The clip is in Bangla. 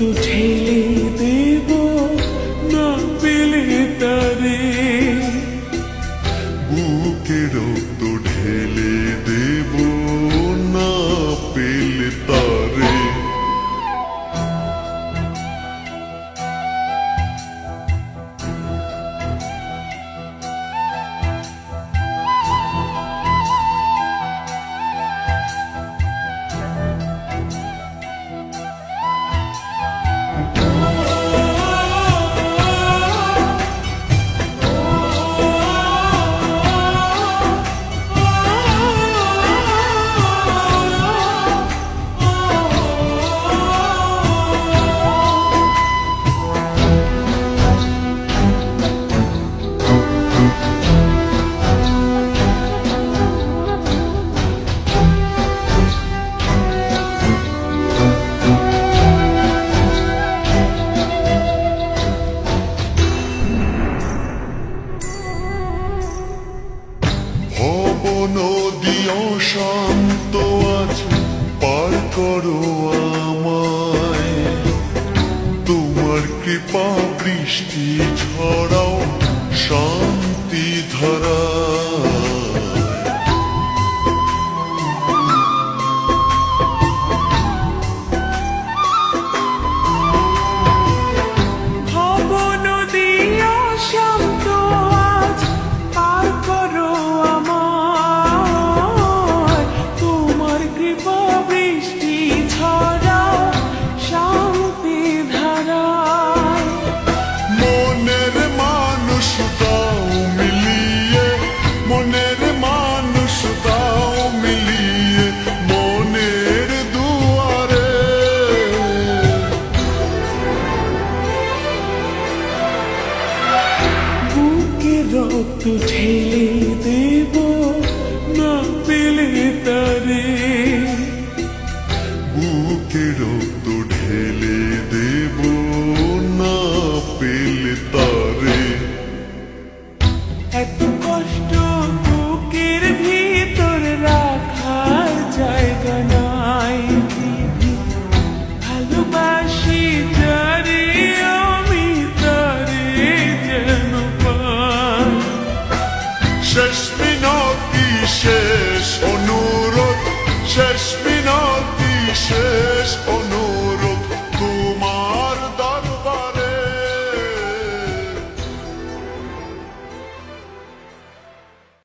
রক্ত নদী অশান্ত আজ পার করো আমায়। তোমার কৃপা বৃষ্টি ছড়াও শান্তি ধরা। দাও মিলিয়ে মনের দুয়ারে। বুকে রক্ত ঢেলে odises, ο νουρότ, σε σπινότησες.